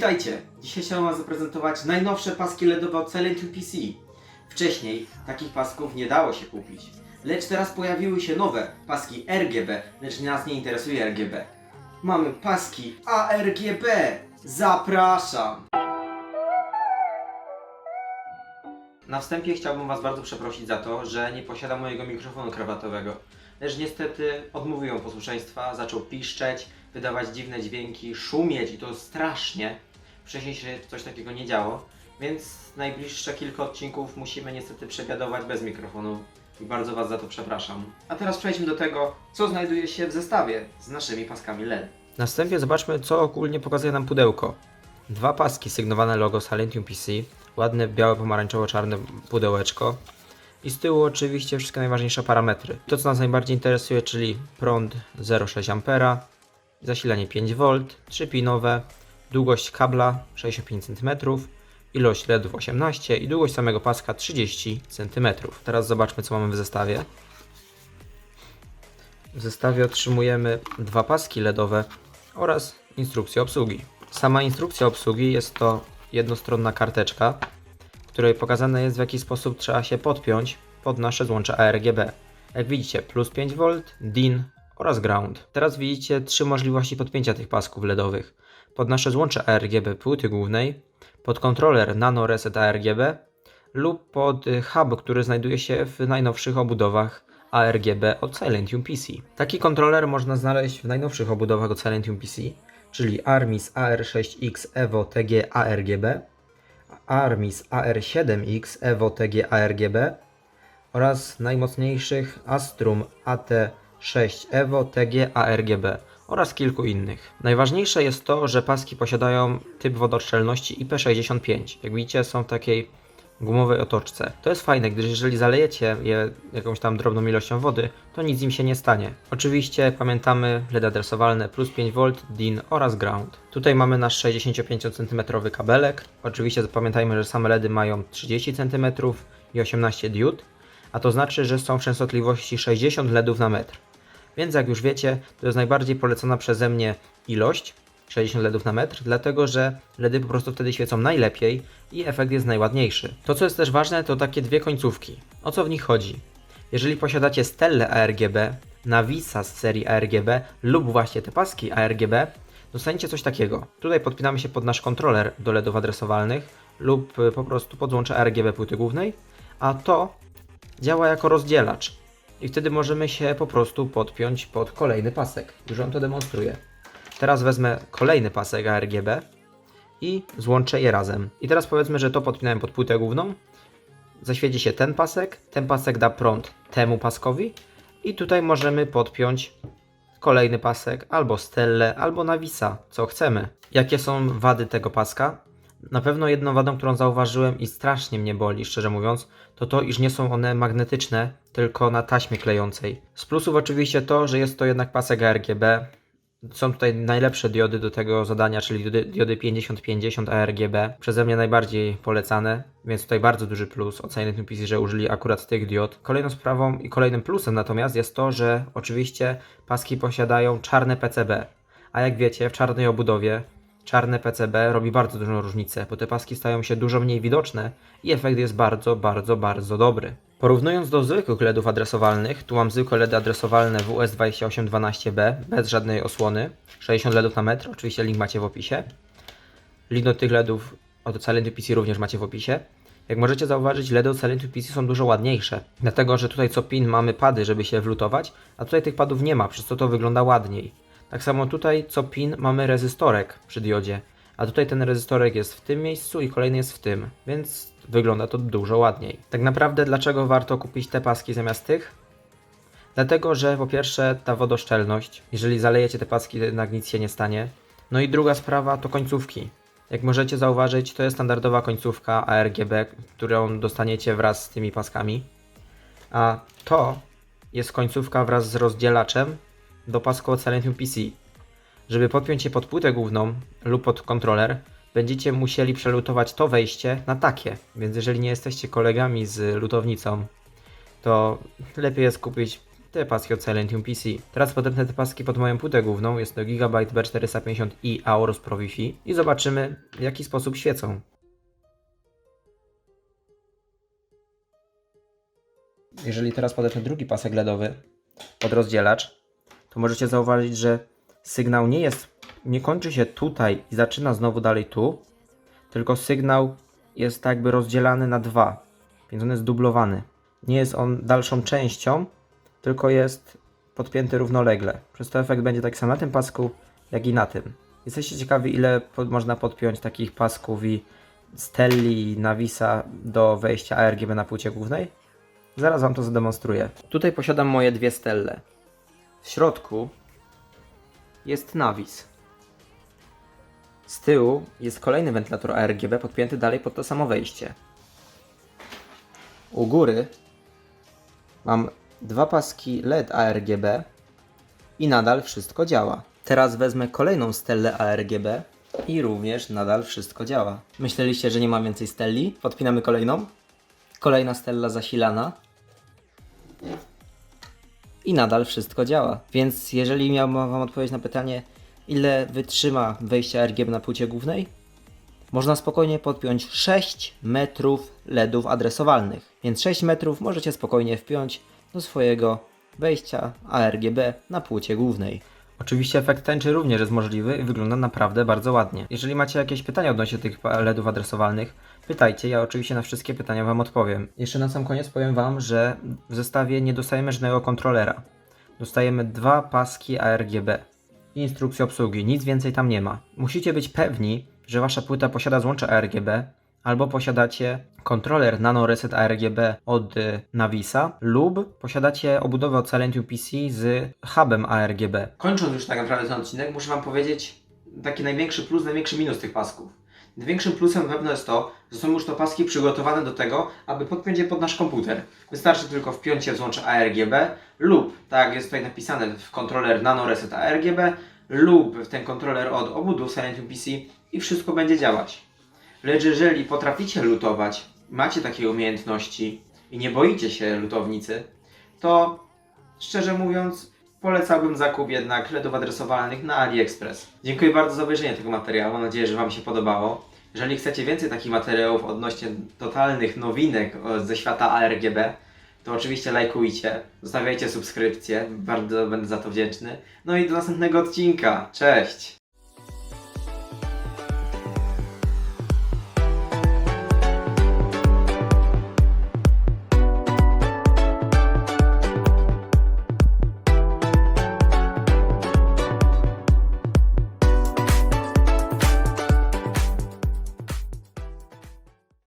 Witajcie! Dzisiaj chciałem Wam zaprezentować najnowsze paski LEDowe od Silent PC. Wcześniej takich pasków nie dało się kupić. Lecz teraz pojawiły się nowe paski RGB, lecz nas nie interesuje RGB. Mamy paski ARGB! Zapraszam! Na wstępie chciałbym Was bardzo przeprosić za to, że nie posiadam mojego mikrofonu krawatowego. Lecz niestety odmówiłem posłuszeństwa, zaczął piszczeć, wydawać dziwne dźwięki, szumieć i to strasznie. Wcześniej się coś takiego nie działo, więc najbliższe kilka odcinków musimy niestety przebiadować bez mikrofonu i bardzo Was za to przepraszam. A teraz przejdźmy do tego, co znajduje się w zestawie z naszymi paskami LED. Na wstępie zobaczmy, co ogólnie pokazuje nam pudełko. Dwa paski sygnowane logo Silentium PC, ładne białe pomarańczowo-czarne pudełeczko i z tyłu oczywiście wszystkie najważniejsze parametry. To co nas najbardziej interesuje, czyli prąd 0,6 A, zasilanie 5V, 3-pinowe, długość kabla 65 cm, ilość LEDów 18 i długość samego paska 30 cm. Teraz zobaczmy co mamy w zestawie. W zestawie otrzymujemy dwa paski LEDowe oraz instrukcję obsługi. Sama instrukcja obsługi jest to jednostronna karteczka, w której pokazane jest w jaki sposób trzeba się podpiąć pod nasze złącze ARGB. Jak widzicie, plus 5V, DIN oraz ground. Teraz widzicie trzy możliwości podpięcia tych pasków LEDowych. Pod nasze złącze ARGB płyty głównej, pod kontroler Nano Reset ARGB lub pod y, hub, który znajduje się w najnowszych obudowach ARGB od Silentium PC. Taki kontroler można znaleźć w najnowszych obudowach od Silentium PC, czyli Armis AR6X Evo TG ARGB, Armis AR7X Evo TG ARGB oraz najmocniejszych Astrum AT6 Evo TG ARGB oraz kilku innych. Najważniejsze jest to, że paski posiadają typ wodoszczelności IP65. Jak widzicie są w takiej gumowej otoczce. To jest fajne, gdyż jeżeli zalejecie je jakąś tam drobną ilością wody, to nic im się nie stanie. Oczywiście pamiętamy LED adresowalne plus 5V, DIN oraz ground. Tutaj mamy nasz 65 cm kabelek. Oczywiście pamiętajmy, że same LEDy mają 30 cm i 18 diod, a to znaczy, że są częstotliwości 60 LEDów na metr. Więc jak już wiecie, to jest najbardziej polecona przeze mnie ilość 60 LEDów na metr, dlatego że LEDy po prostu wtedy świecą najlepiej i efekt jest najładniejszy. To co jest też ważne to takie dwie końcówki. O co w nich chodzi? Jeżeli posiadacie Stelle ARGB, Navisa z serii ARGB lub właśnie te paski ARGB, dostaniecie coś takiego. Tutaj podpinamy się pod nasz kontroler do LEDów adresowalnych lub po prostu podłącze ARGB płyty głównej, a to działa jako rozdzielacz. I wtedy możemy się po prostu podpiąć pod kolejny pasek. Już Wam to demonstruję. Teraz wezmę kolejny pasek ARGB i złączę je razem. I teraz powiedzmy, że to podpinałem pod płytę główną. Zaświeci się ten pasek, ten pasek da prąd temu paskowi i tutaj możemy podpiąć kolejny pasek albo Stellę, albo Navisa, co chcemy. Jakie są wady tego paska? Na pewno jedną wadą, którą zauważyłem i strasznie mnie boli, szczerze mówiąc, to to, iż nie są one magnetyczne, tylko na taśmie klejącej. Z plusów oczywiście to, że jest to jednak pasek RGB. Są tutaj najlepsze diody do tego zadania, czyli diody, diody 5050 ARGB. Przeze mnie najbardziej polecane, więc tutaj bardzo duży plus od Silent PC, że użyli akurat tych diod. Kolejną sprawą i kolejnym plusem natomiast jest to, że oczywiście paski posiadają czarne PCB. A jak wiecie, w czarnej obudowie czarne PCB robi bardzo dużą różnicę, bo te paski stają się dużo mniej widoczne i efekt jest bardzo, bardzo, bardzo dobry. Porównując do zwykłych LEDów adresowalnych, tu mam zwykłe LEDy adresowalne WS2812B bez żadnej osłony, 60 LEDów na metr, oczywiście link macie w opisie. Link do tych LEDów od Silent PC również macie w opisie. Jak możecie zauważyć, LEDy od Silent PC są dużo ładniejsze, dlatego że tutaj co pin mamy pady, żeby się wlutować, a tutaj tych padów nie ma, przez co to wygląda ładniej. Tak samo tutaj co pin mamy rezystorek przy diodzie, a tutaj ten rezystorek jest w tym miejscu i kolejny jest w tym, więc wygląda to dużo ładniej. Tak naprawdę dlaczego warto kupić te paski zamiast tych? Dlatego, że po pierwsze ta wodoszczelność, jeżeli zalejecie te paski, jednak nic się nie stanie. No i druga sprawa to końcówki. Jak możecie zauważyć, to jest standardowa końcówka ARGB, którą dostaniecie wraz z tymi paskami. A to jest końcówka wraz z rozdzielaczem do pasku od Silentium PC. Żeby podpiąć się pod płytę główną lub pod kontroler, będziecie musieli przelutować to wejście na takie. Więc jeżeli nie jesteście kolegami z lutownicą, to lepiej jest kupić te paski od Silentium PC. Teraz podepnę te paski pod moją płytę główną, jest to Gigabyte B450i Aorus Pro Wi-Fi i zobaczymy w jaki sposób świecą. Jeżeli teraz podepnę drugi pasek LEDowy pod rozdzielacz, to możecie zauważyć, że sygnał nie jest, nie kończy się tutaj i zaczyna znowu dalej tu, tylko sygnał jest tak jakby rozdzielany na dwa, więc on jest dublowany. Nie jest on dalszą częścią, tylko jest podpięty równolegle. Przez to efekt będzie tak sam na tym pasku, jak i na tym. Jesteście ciekawi, ile pod, można podpiąć takich pasków i Stelli i Navisa do wejścia ARGB na płycie głównej? Zaraz Wam to zademonstruję. Tutaj posiadam moje dwie stelle. W środku jest Navis. Z tyłu jest kolejny wentylator ARGB podpięty dalej pod to samo wejście. U góry mam dwa paski LED ARGB i nadal wszystko działa. Teraz wezmę kolejną stelę ARGB i również nadal wszystko działa. Myśleliście, że nie ma więcej steli? Podpinamy kolejną. Kolejna stella zasilana. I nadal wszystko działa. Więc jeżeli miałbym Wam odpowiedzieć na pytanie, ile wytrzyma wejście RGB na płycie głównej, można spokojnie podpiąć 6 metrów LEDów adresowalnych. Więc 6 metrów możecie spokojnie wpiąć do swojego wejścia ARGB na płycie głównej. Oczywiście efekt tęczy również jest możliwy i wygląda naprawdę bardzo ładnie. Jeżeli macie jakieś pytania odnośnie tych LEDów adresowalnych, pytajcie, ja oczywiście na wszystkie pytania Wam odpowiem. Jeszcze na sam koniec powiem Wam, że w zestawie nie dostajemy żadnego kontrolera. Dostajemy dwa paski ARGB i instrukcję obsługi, nic więcej tam nie ma. Musicie być pewni, że Wasza płyta posiada złącze ARGB albo posiadacie kontroler Nano Reset ARGB od y, Navisa lub posiadacie obudowę od Silentium PC z hubem ARGB. Kończąc już tak naprawdę ten odcinek, muszę Wam powiedzieć taki największy plus, największy minus tych pasków. Największym plusem pewno jest to, że są już to paski przygotowane do tego, aby podpiąć je pod nasz komputer. Wystarczy tylko wpiąć je w złącze ARGB lub, tak jest tutaj napisane, w kontroler Nano Reset ARGB lub w ten kontroler od obudów Silentium PC i wszystko będzie działać. Lecz jeżeli potraficie lutować, macie takie umiejętności i nie boicie się lutownicy, to szczerze mówiąc polecałbym zakup jednak LEDów adresowalnych na AliExpress. Dziękuję bardzo za obejrzenie tego materiału, mam nadzieję, że Wam się podobało. Jeżeli chcecie więcej takich materiałów odnośnie totalnych nowinek ze świata ARGB, to oczywiście lajkujcie, zostawiajcie subskrypcję, bardzo będę za to wdzięczny. No i do następnego odcinka, cześć!